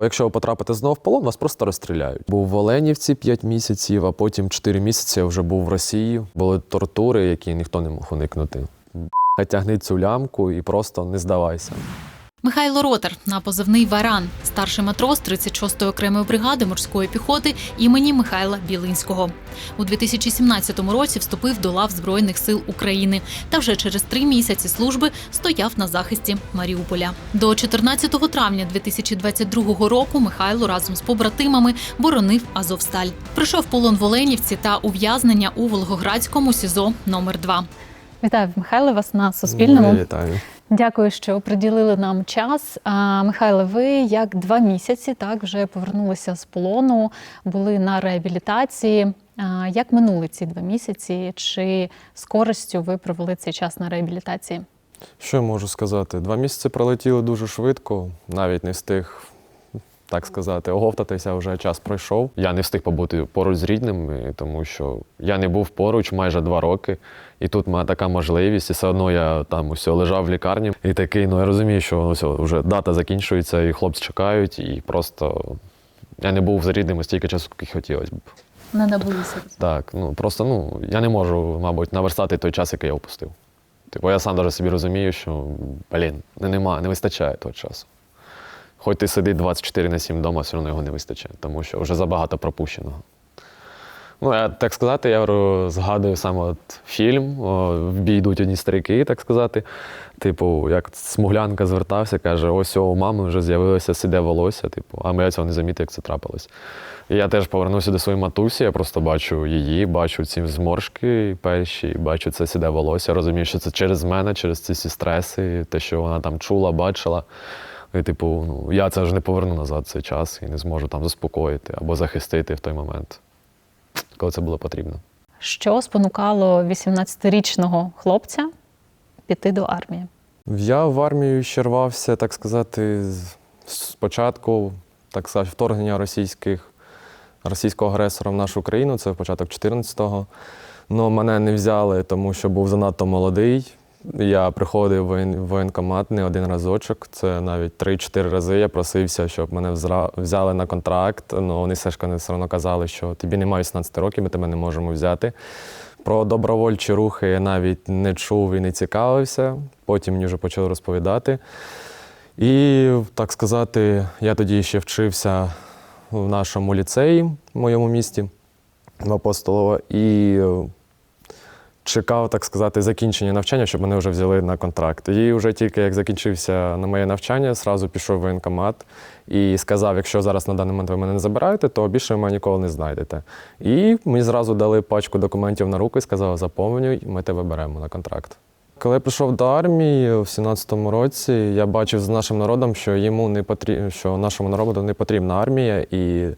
Якщо ви потрапите знову в полон, вас просто розстріляють. Був в Оленівці 5 місяців, а потім 4 місяці я вже був в Росії. Були тортури, які ніхто не мог уникнути. Тягни цю лямку і просто не здавайся. Михайло Ротар на позивний Варан, старший матрос 36-ї окремої бригади морської піхоти імені Михайла Білинського. У 2017 році вступив до лав Збройних сил України та вже через три місяці служби стояв на захисті Маріуполя. До 14 травня 2022 року Михайло разом з побратимами боронив Азовсталь. Прийшов полон в Оленівці та ув'язнення у Волгоградському СІЗО номер 2 Вітаю, Михайле, вас на Суспільному. Вітаю. Дякую, що приділили нам час. А, Михайле, ви як два місяці так вже повернулися з полону, були на реабілітації. Як минули ці два місяці? Чи з користю ви провели цей час на реабілітації? Що я можу сказати? Два місяці пролетіли дуже швидко, навіть не встиг. Так сказати, оговтатися вже час пройшов. Я не встиг побути поруч з рідними, тому що я не був поруч майже два роки, і тут має така можливість, і все одно я там усе лежав в лікарні. І такий, ну я розумію, що все, вже дата закінчується, і хлопці чекають, і просто я не був з рідними стільки часу, скільки хотілося б. Не набулися. Так, ну просто ну я не можу, мабуть, наверстати той час, який я опустив. Типу, я сам даже собі розумію, що блін, не нема, не вистачає того часу. Хоч ти сиди 24 на 7 вдома, все одно його не вистачає, тому що вже забагато пропущеного. Ну, я так сказати, я згадую саме от фільм о, В бій йдуть одні старики, так сказати. Типу, як смуглянка звертався, каже: ось у мами вже з'явилося сіде волосся, типу, а я цього не замітив, як це трапилось. І я теж повернувся до своєї матусі, я просто бачу її, бачу ці зморшки перші, бачу це сіде волосся, розумію, що це через мене, через ці всі стреси, те, що вона там чула, бачила. І, типу, ну, я це вже не поверну назад цей час і не зможу там заспокоїти або захистити в той момент, коли це було потрібно. Що спонукало 18-річного хлопця піти до армії? Я в армію ще рвався, так сказати, з- спочатку, так сказати, вторгнення російських, російського агресора в нашу країну, це початок 14-го. Ну, мене не взяли, тому що був занадто молодий. Я приходив в воєнкомат не один разочок, це навіть 3-4 рази я просився, щоб мене взяли на контракт. Ну, вони все ж все одно казали, що тобі немає 18 років, ми тебе не можемо взяти. Про добровольчі рухи я навіть не чув і не цікавився. Потім мені вже почали розповідати. І, так сказати, я тоді ще вчився в нашому ліцеї, в моєму місті, в Апостолово, і чекав, так сказати, закінчення навчання, щоб мене вже взяли на контракт. І вже тільки як закінчився на моє навчання, зразу пішов в воєнкомат і сказав, якщо зараз на даний момент ви мене не забираєте, то більше ви мене ніколи не знайдете. І мені зразу дали пачку документів на руку і сказали, заповнюй, ми тебе беремо на контракт. Коли я прийшов до армії в 17-му році, я бачив з нашим народом, що йому не потрібно, що нашому народу не потрібна армія, і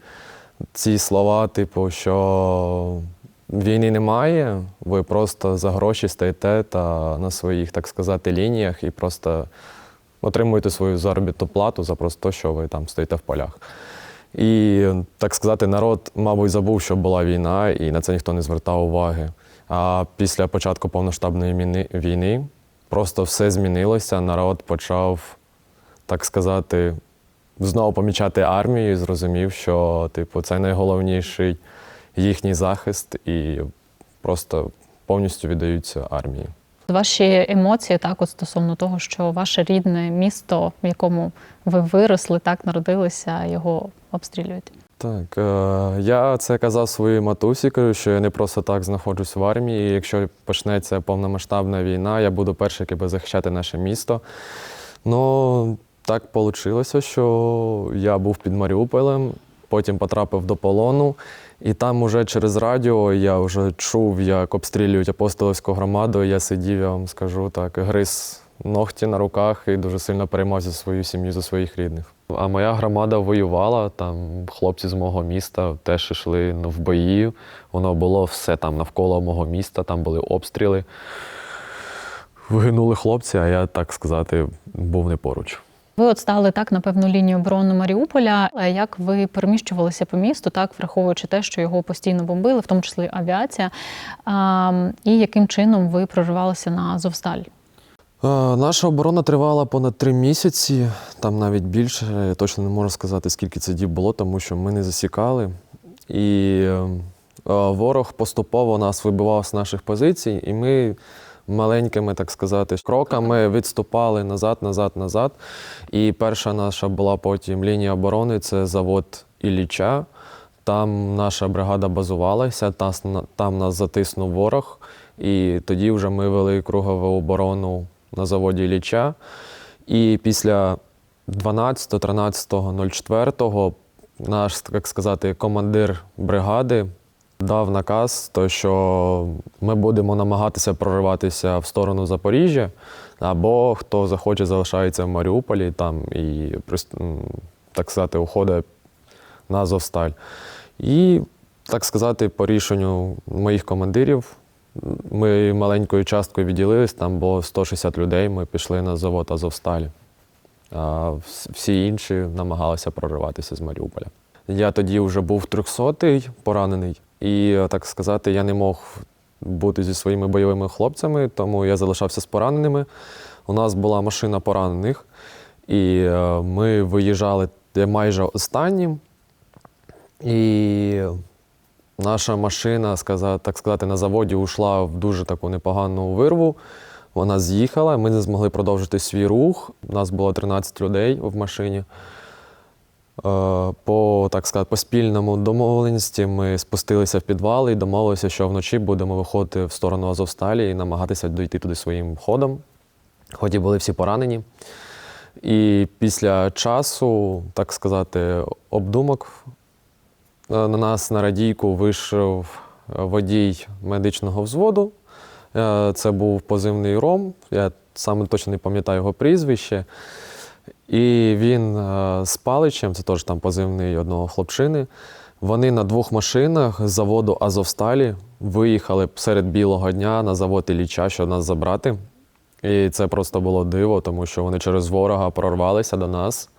ці слова, типу, що війни немає, ви просто за гроші стоїте та на своїх, так сказати, лініях і просто отримуєте свою заробітну плату за просто те, що ви там стоїте в полях. І, так сказати, народ, мабуть, забув, що була війна, і на це ніхто не звертав уваги. А після початку повноштабної війни просто все змінилося. Народ почав, так сказати, знову помічати армію і зрозумів, що типу, це найголовніший їхній захист, і просто повністю віддаються армії. Ваші емоції так, от стосовно того, що ваше рідне місто, в якому ви виросли, так народилися, його обстрілюють. Так, е, я це казав своїй матусі, кажу, що я не просто так знаходжусь в армії. І якщо почнеться повномасштабна війна, я буду перший, який буде захищати наше місто. Ну, так вийшло, що я був під Маріуполем, потім потрапив до полону, і там уже через радіо я вже чув, як обстрілюють апостолівську громаду. Я сидів, я вам скажу так, гриз ногті на руках і дуже сильно переймався за свою сім'ю, за своїх рідних. А моя громада воювала, там хлопці з мого міста теж йшли в бої. Воно було все там навколо мого міста, там були обстріли. Вигинули хлопці, а я, так сказати, був не поруч. Ви от стали так на певну лінію оборони Маріуполя. Як ви переміщувалися по місту, так враховуючи те, що його постійно бомбили, в тому числі авіація, і яким чином ви проривалися на Азовсталь? Наша оборона тривала понад три місяці, там навіть більше. Я точно не можу сказати, скільки це діб було, тому що ми не засікали. І е, е, ворог поступово нас вибивав з наших позицій, і ми маленькими, так сказати, кроками відступали назад, назад, назад. І перша наша була потім лінія оборони це завод Ілліча. Там наша бригада базувалася, там нас затиснув ворог. І тоді вже ми вели кругову оборону на заводі Ілліча. І після 12-13.04 наш, так сказати, командир бригади дав наказ, то, що ми будемо намагатися прориватися в сторону Запоріжжя, або хто захоче, залишається в Маріуполі там і так сказати, уходить на Азовсталь. І, так сказати, по рішенню моїх командирів ми маленькою часткою відділились, там було 160 людей, ми пішли на завод Азовсталі. А всі інші намагалися прориватися з Маріуполя. Я тоді вже був 300-й, поранений, і, так сказати, я не мог бути зі своїми бойовими хлопцями, тому я залишався з пораненими. У нас була машина поранених, і е, ми виїжджали майже останнім. І наша машина, так сказати, на заводі ушла в дуже таку непогану вирву. Вона з'їхала, ми не змогли продовжити свій рух. У нас було 13 людей в машині. Е, По, так сказати, по спільному домовленості ми спустилися в підвал і домовилися, що вночі будемо виходити в сторону Азовсталі і намагатися дійти туди своїм ходом. Ході були всі поранені. І після часу, так сказати, обдумок е, на нас на радійку вийшов водій медичного взводу. Е, Це був позивний Ром. Я саме точно не пам'ятаю його прізвище. І він е, з Паличем, це теж там позивний одного хлопчини. Вони на двох машинах з заводу Азовсталі виїхали серед білого дня на завод Ілліча, щоб нас забрати. І це просто було диво, тому що вони через ворога прорвалися до нас.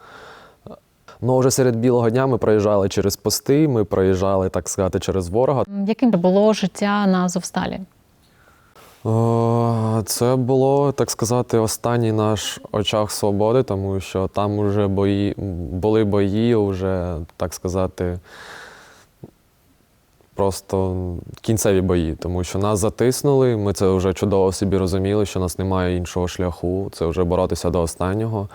Ну, вже серед білого дня ми проїжджали через пости, ми проїжджали, так сказати, через ворога. Яким було життя на Азовсталі? О, Це було, так сказати, останній наш очах свободи, тому що там вже бої, були бої, вже, так сказати, просто кінцеві бої, тому що нас затиснули. Ми це вже чудово собі розуміли, що нас немає іншого шляху. Це вже боротися до останнього.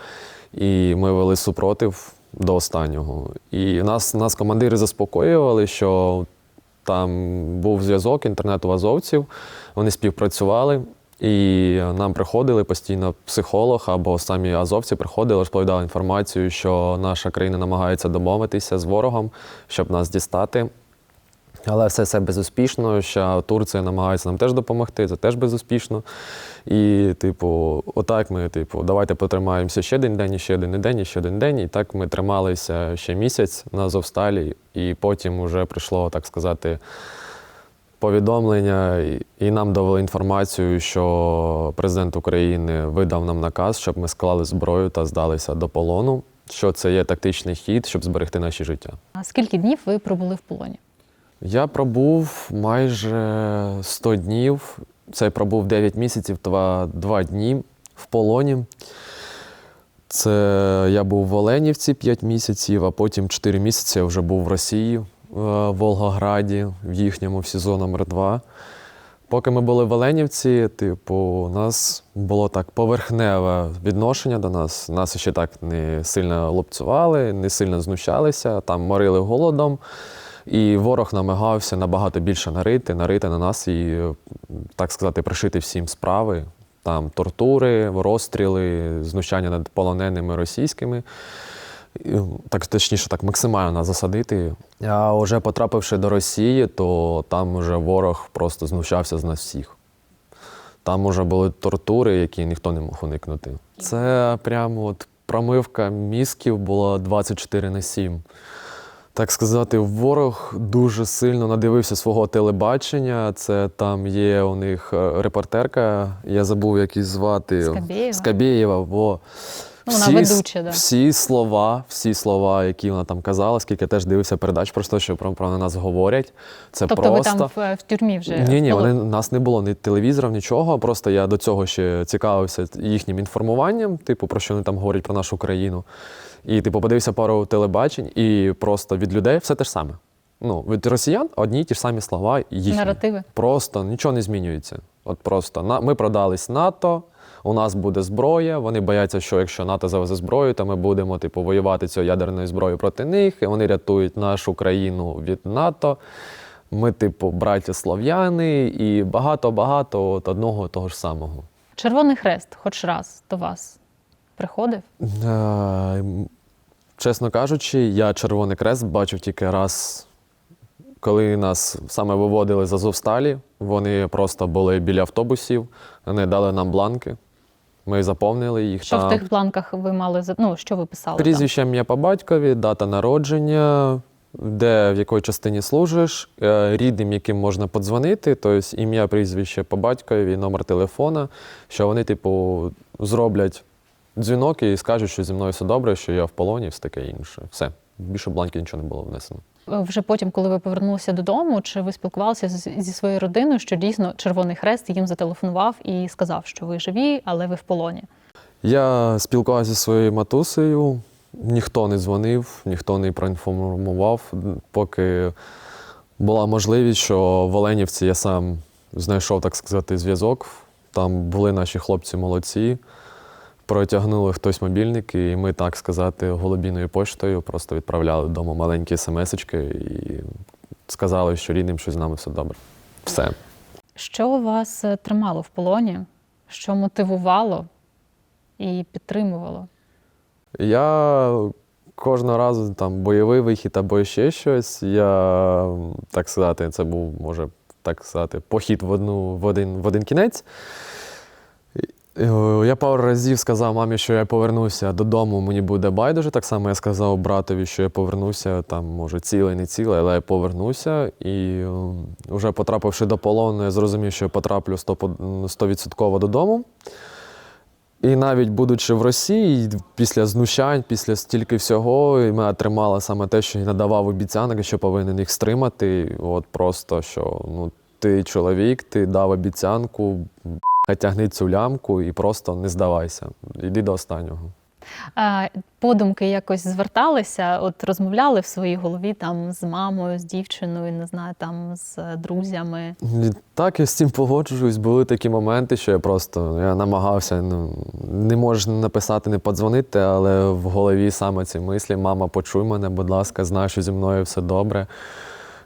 І ми вели супротив до останнього. І нас, нас командири заспокоювали, що там був зв'язок інтернету азовців, вони співпрацювали. І нам приходили постійно психолог або самі азовці приходили, розповідали інформацію, що наша країна намагається домовитися з ворогом, щоб нас дістати. Але все це безуспішно. Що Турція намагається нам теж допомогти, це теж безуспішно. І, типу, отак ми, типу, давайте потримаємося ще один день, ще один день, ще один день. І так ми трималися ще місяць на Азовсталі, і потім вже прийшло, так сказати, повідомлення, і- нам довели інформацію, що президент України видав нам наказ, щоб ми склали зброю та здалися до полону. Що це є тактичний хід, щоб зберегти наші життя. А скільки днів ви пробули в полоні? Я пробув майже 100 днів. Це пробув 9 місяців, 2, 2 дні в полоні. Це я був в Оленівці 5 місяців, а потім 4 місяці я вже був в Росії, е, в Волгограді, в їхньому в СІЗО номер 2 Поки ми були в Оленівці, типу, у нас було так поверхневе відношення до нас. Нас ще так не сильно лупцювали, не сильно знущалися, там морили голодом. І ворог намагався набагато більше нарити, нарити на нас і, так сказати, пришити всім справи. Там тортури, розстріли, знущання над полоненими російськими. Так точніше, так максимально засадити. А вже потрапивши до Росії, то там вже ворог просто знущався з нас всіх. Там вже були тортури, які ніхто не мог уникнути. Це прямо от промивка мізків була 24 на 7. Так сказати, ворог дуже сильно надивився свого телебачення. Це там є у них е, репортерка, я забув, як її звати. Скабєєва. Скабєєва, во. Ну, вона Всі, ведуча, да. всі слова, всі слова, які вона там казала, скільки я теж дивився передач, просто що про, про нас говорять. Це Тобто просто. ви там в, в тюрмі вже Ні, ні, вони нас не було ні телевізорів, нічого. Просто я до цього ще цікавився їхнім інформуванням, типу, про що вони там говорять про нашу країну. І типу, подивився пару телебачень, і просто від людей все те ж саме. Ну, від росіян одні й ті ж самі слова їхні. Наративи. Просто нічого не змінюється. От просто на ми продались НАТО. У нас буде зброя. Вони бояться, що якщо НАТО завезе зброю, то ми будемо типу воювати цією ядерною зброєю проти них. І вони рятують нашу країну від НАТО. Ми, типу, браття слов'яни і багато-багато от одного того ж самого. Червоний хрест, хоч раз до вас приходив? Е, Чесно кажучи, я Червоний Крест бачив тільки раз, коли нас саме виводили з Азовсталі. Вони просто були біля автобусів, вони дали нам бланки. Ми заповнили їх. Що в тих бланках ви мали ну, що ви писали? там? Прізвище ім'я по батькові, дата народження, де в якій частині служиш, е, рідним, яким можна подзвонити, тобто ім'я, прізвище по батькові, номер телефона, що вони, типу, зроблять дзвінок і скажуть, що зі мною все добре, що я в полоні, все таке інше. Все. Більше бланків нічого не було внесено. Вже потім, коли ви повернулися додому, чи ви спілкувалися з- зі своєю родиною, що дійсно Червоний Хрест їм зателефонував і сказав, що ви живі, але ви в полоні? Я спілкувався зі своєю матусею, ніхто не дзвонив, ніхто не проінформував, поки була можливість, що в Оленівці я сам знайшов, так сказати, зв'язок. Там були наші хлопці молодці, протягнули хтось мобільник, і ми, так сказати, голубіною поштою просто відправляли вдома маленькі смс-очки і сказали, що рідним, що з нами все добре. Все. Що вас е, тримало в полоні? Що мотивувало і підтримувало? Я кожного разу там бойовий вихід або ще щось. Я, так сказати, це був, може, так сказати, похід в, одну, в, один, в один кінець. Е, Я пару разів сказав мамі, що я повернуся додому, мені буде байдуже. Так само я сказав братові, що я повернуся, там, може, цілий, не цілий, але я повернуся. І вже потрапивши до полону, я зрозумів, що я потраплю 100% 100% додому. І навіть будучи в Росії, після знущань, після стільки всього, і ми отримали саме те, що я надавав обіцянки, що повинен їх стримати. От просто що ну, ти чоловік, ти дав обіцянку, тягни цю лямку і просто не здавайся. Йди до останнього. А, подумки якось зверталися, от розмовляли в своїй голові там з мамою, з дівчиною, не знаю, там з друзями. Так, я з цим погоджуюсь. Були такі моменти, що я просто я намагався ну, не можеш написати, не подзвонити, але в голові саме ці мислі: мама, почуй мене, будь ласка, знай, що зі мною все добре.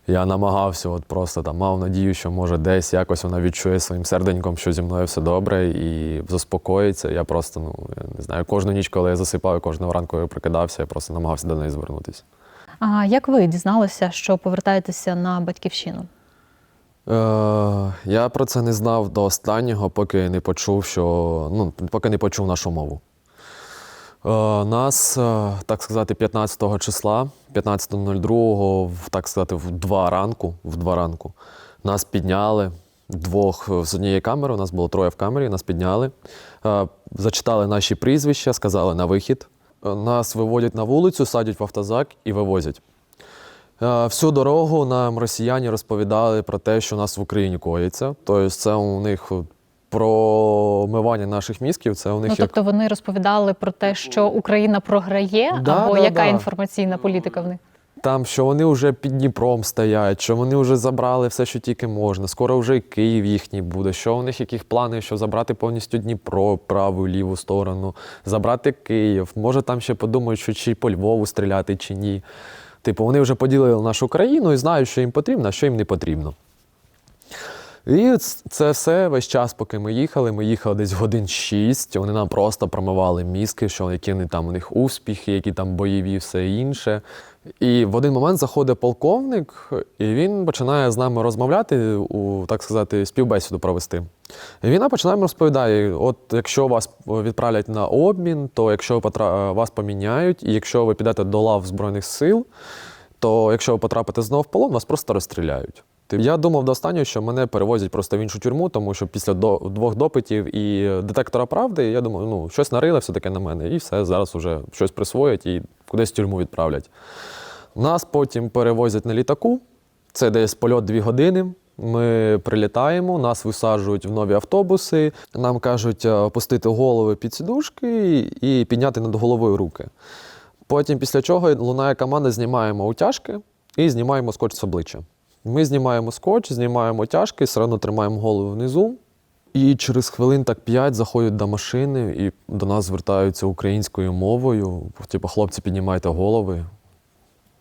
Я намагався, от просто там мав надію, що може десь якось вона відчує своїм серденьком, що зі мною все добре, і заспокоїться. Я просто, ну я не знаю, кожну ніч, коли я засипав, і кожного ранку коли я прокидався, я просто намагався до неї звернутися. А як ви дізналися, що повертаєтеся на батьківщину? Е, я про це не знав до останнього, поки не почув, що ну, поки не почув нашу мову. Е, нас, е, так сказати, 15 числа, 15.02, так сказати, в 2 ранку, в 2 ранку, нас підняли двох з однієї камери, у нас було троє в камері, нас підняли, е, зачитали наші прізвища, сказали на вихід. Е, Нас виводять на вулицю, садять в автозак і вивозять. Е, Всю дорогу нам росіяни розповідали про те, що у нас в Україні коїться. Тобто це у них промивання наших мізків, це у них Ну як тобто вони розповідали про те, що Україна програє, Да, або да, яка да. інформаційна політика в них? там, що вони вже під Дніпром стоять, що вони вже забрали все, що тільки можна. Скоро вже і Київ їхній буде. Що у них яких плани, що забрати повністю Дніпро, праву, ліву сторону, забрати Київ. Може там ще подумають, що чи по Львову стріляти, чи ні. Типу, вони вже поділили нашу країну і знають, що їм потрібно, а що їм не потрібно. І це все весь час, поки ми їхали. Ми їхали десь годин шість. Вони нам просто промивали мізки, що які вони там у них успіхи, які там бойові, все інше. І в один момент заходить полковник, і він починає з нами розмовляти, у, так сказати, співбесіду провести. І він починає розповідати: от якщо вас відправлять на обмін, то якщо вас поміняють, і якщо ви підете до лав Збройних сил, то якщо ви потрапите знову в полон, вас просто розстріляють. Я думав до останнього, що мене перевозять просто в іншу тюрму, тому що після до, двох допитів і детектора правди, я думаю, ну, щось нарили все-таки на мене, і все, зараз вже щось присвоять і кудись в тюрму відправлять. Нас потім перевозять на літаку. Це десь польот дві години. Ми прилітаємо, нас висаджують в нові автобуси. Нам кажуть е, опустити голови під сідушки і підняти над головою руки. Потім, після чого лунає команда, знімаємо утяжки і знімаємо скотч з обличчя. Ми знімаємо скотч, знімаємо утяжки, все одно тримаємо голову внизу. І через хвилин так п'ять заходять до машини і до нас звертаються українською мовою. Типу, хлопці, піднімайте голови,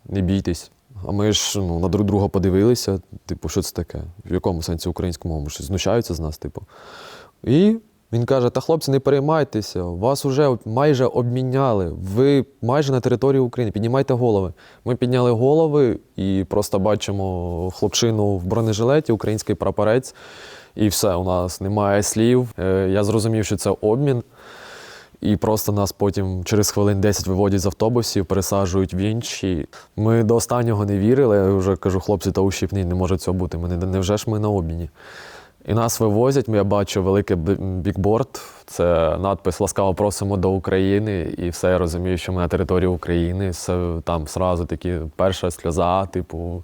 не бійтесь. А ми ж ну, на друг друга подивилися, типу, що це таке? В якому сенсі українську мову? Що знущаються з нас, типу. І він каже: та хлопці, не переймайтеся, вас вже майже обміняли. Ви майже на території України. Піднімайте голови. Ми підняли голови і просто бачимо хлопчину в бронежилеті, український прапорець. І все, у нас немає слів. Е, Я зрозумів, що це обмін. І просто нас потім через хвилин 10 виводять з автобусів, пересаджують в інші. Ми до останнього не вірили. Я вже кажу, хлопці, та ущипні, не може цього бути. Ми не, невже ж ми на обміні? І нас вивозять. Я бачу великий бікборд. Це надпис Ласкаво просимо до України. І все я розумію, що ми на території України. Все, там сразу такі перша сльоза, типу.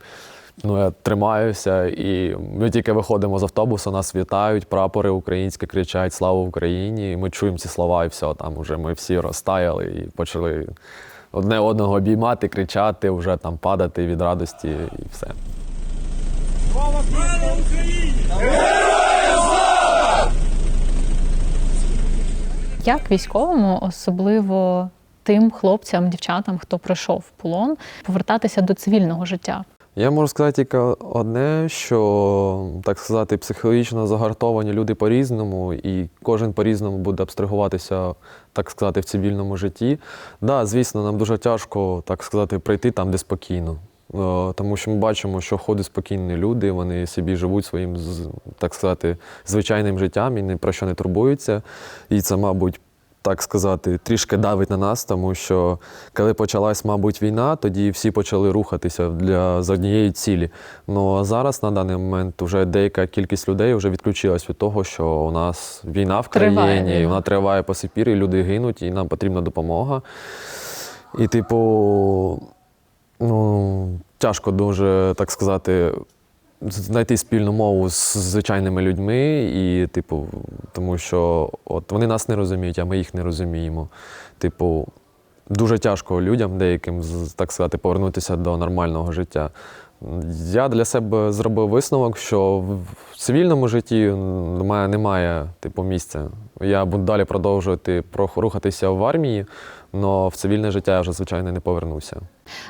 Ну, я тримаюся, і ми тільки виходимо з автобусу, нас вітають, прапори українські кричать Слава Україні! І ми чуємо ці слова, і все, там вже ми всі розтаяли і почали одне одного обіймати, кричати, вже там падати від радості і все. Як військовому, особливо тим хлопцям, дівчатам, хто пройшов полон, повертатися до цивільного життя? Я можу сказати тільки одне, що так сказати, психологічно загартовані люди по-різному, і кожен по-різному буде абстрагуватися, так сказати, в цивільному житті. Да, звісно, нам дуже тяжко, так сказати, прийти там, де спокійно. Е, Тому що ми бачимо, що ходять спокійні люди, вони собі живуть своїм, так сказати, звичайним життям і ні про що не турбуються. І це, мабуть, так сказати, трішки давить на нас, тому що коли почалась, мабуть, війна, тоді всі почали рухатися для з однієї цілі. Ну а зараз на даний момент вже деяка кількість людей вже відключилась від того, що у нас війна в Триває країні, і вона триває по сих пір, і люди гинуть, і нам потрібна допомога. І, типу, ну, тяжко дуже, так сказати, знайти спільну мову з звичайними людьми, і, типу, тому що от вони нас не розуміють, а ми їх не розуміємо. Типу, дуже тяжко людям деяким, так сказати, повернутися до нормального життя. Я для себе зробив висновок, що в цивільному житті мене немає типу, місця. Я буду далі продовжувати рухатися в армії, але в цивільне життя я вже, звичайно, не повернуся.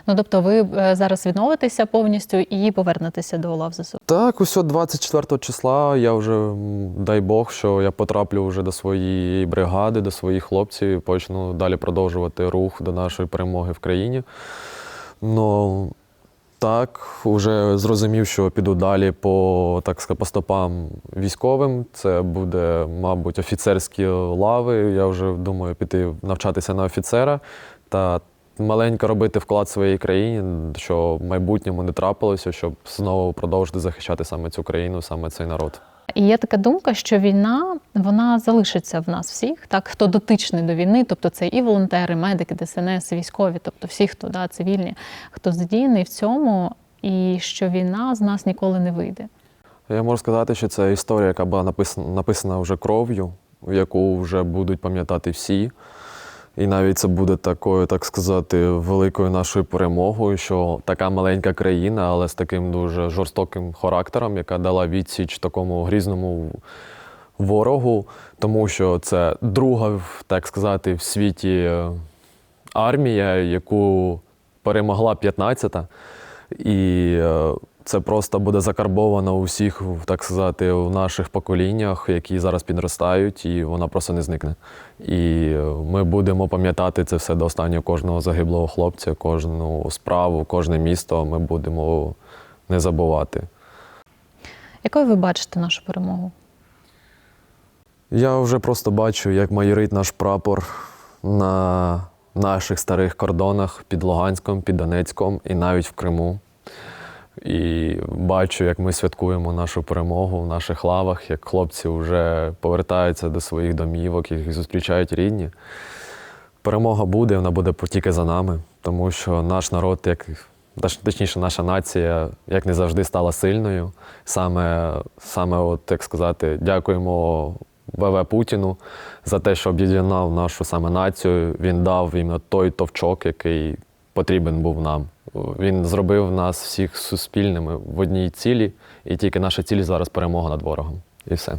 Ну тобто, ви е, зараз відновитеся повністю і повернетеся до лав ЗСУ. Так, усьо 24 числа я вже, дай Бог, що я потраплю вже до своєї бригади, до своїх хлопців і почну далі продовжувати рух до нашої перемоги в країні. Ну, так, вже зрозумів, що піду далі по, так сказати, по стопам військовим. Це буде, мабуть, офіцерські лави. Я вже думаю піти навчатися на офіцера та маленько робити вклад своєї країні, що в майбутньому не трапилося, щоб знову продовжити захищати саме цю країну, саме цей народ. І є така думка, що війна вона залишиться в нас всіх, так хто дотичний до війни, тобто це і волонтери, медики, ДСНС, військові, тобто всі, хто да, цивільні, хто задіяний в цьому, і що війна з нас ніколи не вийде. Я можу сказати, що це історія, яка була написана, написана вже кров'ю, яку вже будуть пам'ятати всі. І навіть це буде такою, так сказати, великою нашою перемогою, що така маленька країна, але з таким дуже жорстоким характером, яка дала відсіч такому грізному ворогу, тому що це друга, так сказати, в світі е, армія, яку перемогла 15-та. І е, це просто буде закарбовано у всіх, так сказати, в наших поколіннях, які зараз підростають, і вона просто не зникне. І е, ми будемо пам'ятати це все до останнього кожного загиблого хлопця, кожну справу, кожне місто. Ми будемо не забувати. Якою ви бачите нашу перемогу? Я вже просто бачу, як майорить наш прапор на наших старих кордонах під Луганськом, під Донецьком і навіть в Криму. І бачу, як ми святкуємо нашу перемогу в наших лавах, як хлопці вже повертаються до своїх домівок, їх зустрічають рідні. Перемога буде, вона буде тільки за нами, тому що наш народ, як точніше, наша нація, як не завжди, стала сильною. Саме, саме от, як сказати, дякуємо ВВ Путіну за те, що об'єднав нашу саме націю. Він дав іменно той товчок, який потрібен був нам. Він зробив нас всіх суспільними в одній цілі, і тільки наша ціль зараз перемога над ворогом. І все.